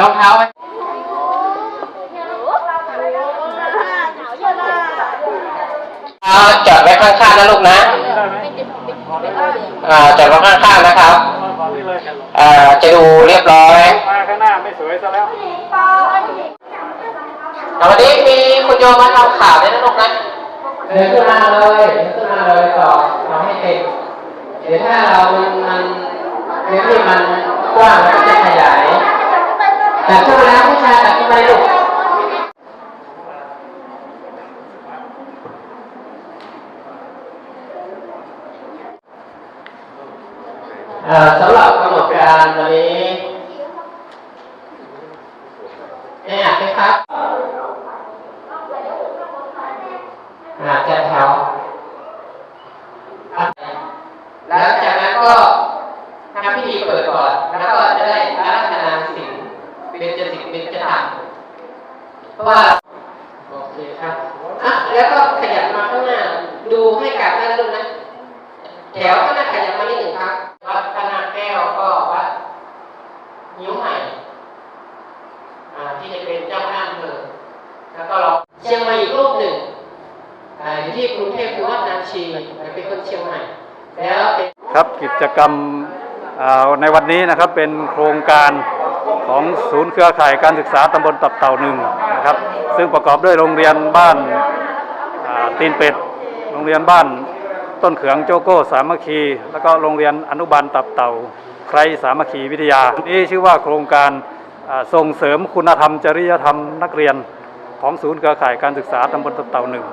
รองเท้าไว้เอาจอดไว้ข้างๆนะลูกนะ อ่าจอดไว้ข้างๆนะครับ อ่าจะดูเรียบร้อยมาข้างหน้าไม่สวยซะแล้วแต่วันนี้มีคุณโยมมาทำข่าวด้วยนะลูกนะเดินขึ้นมาเลยเดินขึ้นมาเลยต่อต่อให้เต็มเดี๋ยวถ้าเรามันมันเนื้อที่มันกว้างมันก็จะขยาย แต่ขึ้นมาแล้วผู้ชายแต่ขึ้นมาลูกสำหรับกำหนดการวันนี้เนี่ยไหมครับอาจจะแถวแล้วจากนั้นก็ทำพิธีเปิดก่อน แล้วก็จะได้อารัธนาสิ่ง เป็นจะสิ่งเป็นจะทำเพราะว่าโอเคครับอะแล้วก็ขยับมาข้างหน้า ดูให้กับด้านนู้นนะ แถวข้างหน้าขยับมานิดหนึ่งครับ วัดพนาแก้วก็วัดนิ้วใหม่อาที่จะเป็นเจ้าคณะอำเภอแล้วก็เราเชียงใหม่อีกรูปหนึ่งอยู่ที่กรุงเทพคือวัดนางชีเป็นคนเชียงใหม่ แล้วเป็นครับกิจกรรมในวันนี้นะครับเป็นโครงการ ของศูนย์เครือข่ายการศึกษาตำบลตับเต่าหนึ่งนะครับ ซึ่งประกอบด้วยโรงเรียนบ้านาตีนเป็ด โรงเรียนบ้านต้นเขืองโจโก้สามัคคี แล้วก็โรงเรียนอนุบาลตับเต่าใครสามัคคีวิทยา นี้ชื่อว่าโครงการาส่งเสริมคุณธรรม จริยธรรมนักเรียนของศูนย์เครือข่ายการศึกษาตำบลตับเต่าหนึ่ง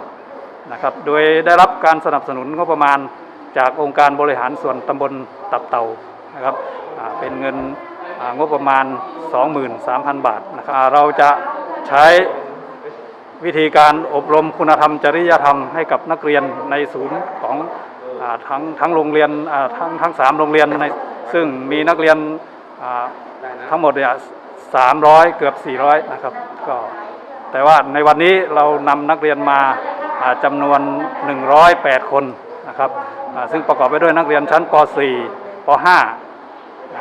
นะครับ โดยได้รับการสนับสนุนงบประมาณจากองค์การบริหารส่วนตำบลตับเต่านะครับเป็นเงิน งบประมาณ 23,000 บาทนะครับเราจะใช้วิธีการอบรมคุณธรรมจริยธรรมให้กับนักเรียนในศูนย์ของอทั้งทั้งโรงเรียนทั้งทั้งสามโรงเรียนในซึ่งมีนักเรียนทั้งหมดเนี่ย300เกือบ400นะครับก็แต่ว่าในวันนี้เรานำนักเรียนมาจำนวน 108 คนนะครับซึ่งประกอบไปด้วยนักเรียนชั้นป .4 ป .5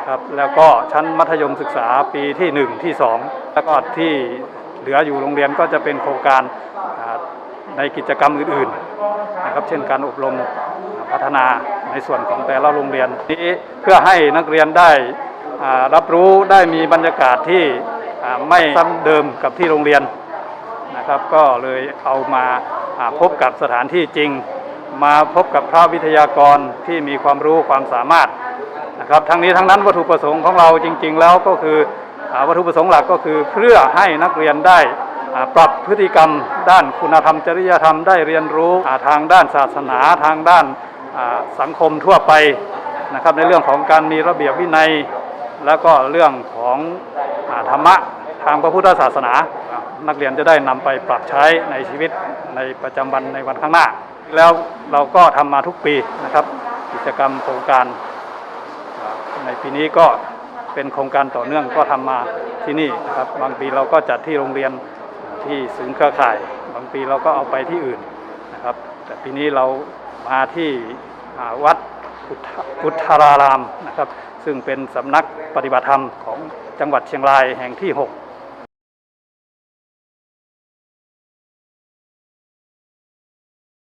ครับแล้วก็ชั้นมัธยมศึกษาปีที่ 1 ที่ 2 แล้วก็ที่เหลืออยู่โรงเรียนก็จะเป็นโครงการในกิจกรรมอื่นๆนะครับเช่นการอบรมพัฒนาในส่วนของแต่ละโรงเรียนนี้เพื่อให้นักเรียนได้รับรู้ได้มีบรรยากาศที่ไม่ซ้ำเดิมกับที่โรงเรียนนะครับก็เลยเอามาอ่าพบกับสถานที่จริง มาพบกับพระวิทยากรที่มีความรู้ความสามารถ นะครับทั้งนี้ทั้งนั้นวัตถุประสงค์ของเราจริง ๆ แล้วก็คือวัตถุประสงค์หลักก็คือเพื่อให้นักเรียนได้ปรับพฤติกรรม ด้านคุณธรรมจริยธรรมได้เรียนรู้ทางด้านศาสนาทางด้านสังคมทั่วไปนะครับในเรื่องของการมีระเบียบวินัย แล้วก็เรื่องของอธรรมะทางพระพุทธศาสนา นักเรียนจะได้นำไปปรับใช้ในชีวิตในประจำวันในวันข้างหน้า แล้วเราก็ทำมาทุกปีนะครับ กิจกรรมโครงการ ในปีนี้ก็เป็นโครงการต่อเนื่องก็ทำมาที่นี่นะครับ บางปีเราก็จัดที่โรงเรียนที่ศูนย์เครือข่าย บางปีเราก็เอาไปที่อื่นนะครับ แต่ปีนี้เรามาที่วัดพุทธพุทธารารามนะครับ ซึ่งเป็นสำนักปฏิบัติธรรมของจังหวัดเชียงรายแห่งที่ 6